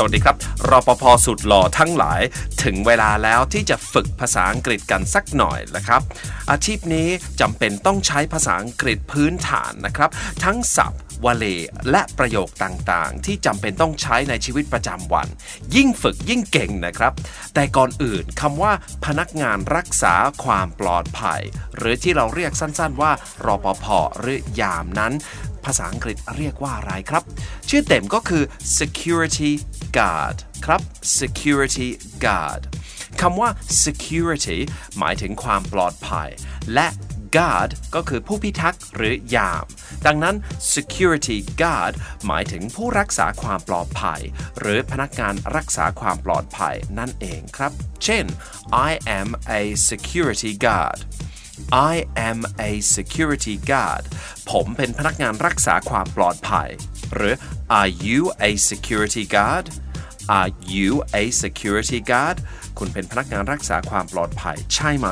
สวัสดีครับรปภสุดหล่อทั้งหลาย ถึงเวลาแล้วที่จะฝึกภาษาอังกฤษกันสักหน่อยนะครับ อาชีพนี้จำเป็นต้องใช้ภาษาอังกฤษพื้นฐานนะครับ ทั้งศัพท์วลีและประโยคต่างๆ ที่จำเป็นต้องใช้ในชีวิตประจำวัน ยิ่งฝึกยิ่งเก่งนะครับ แต่ก่อนอื่นคำว่าพนักงานรักษาความปลอดภัย หรือที่เราเรียกสั้นๆว่ารปภหรือยามนั้น ภาษาอังกฤษเรียกว่าอะไรครับ ชื่อเต็มก็คือ security guard ครับ security guard คำว่า security หมายถึงความปลอดภัย และ guard ก็คือผู้พิทักษ์หรือยาม ดังนั้น security guard หมายถึงผู้รักษาความปลอดภัย หรือพนักงานรักษาความปลอดภัยนั่นเองครับ เช่น I am a security guard I am a security guard ผมเป็นพนักงานรักษาความปลอดภัย หรือ Are you a security guard Are you a security guard คุณเป็นพนักงานรักษาความปลอดภัยใช่ไหม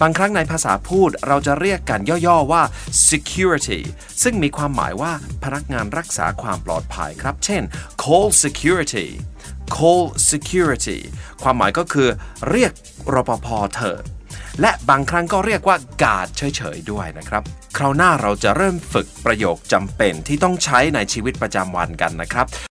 บางครั้งในภาษาพูดเราจะเรียกกันย่อๆว่า security ซึ่งมีความหมายว่าพนักงานรักษาความปลอดภัยครับ เช่น call security call security ความหมายก็คือเรียกรปภเถอะ และบางครั้งก็เรียกว่าการ์ดเฉยๆด้วยนะครับ คราวหน้าเราจะเริ่มฝึกประโยคจำเป็นที่ต้องใช้ในชีวิตประจำวันกันนะครับ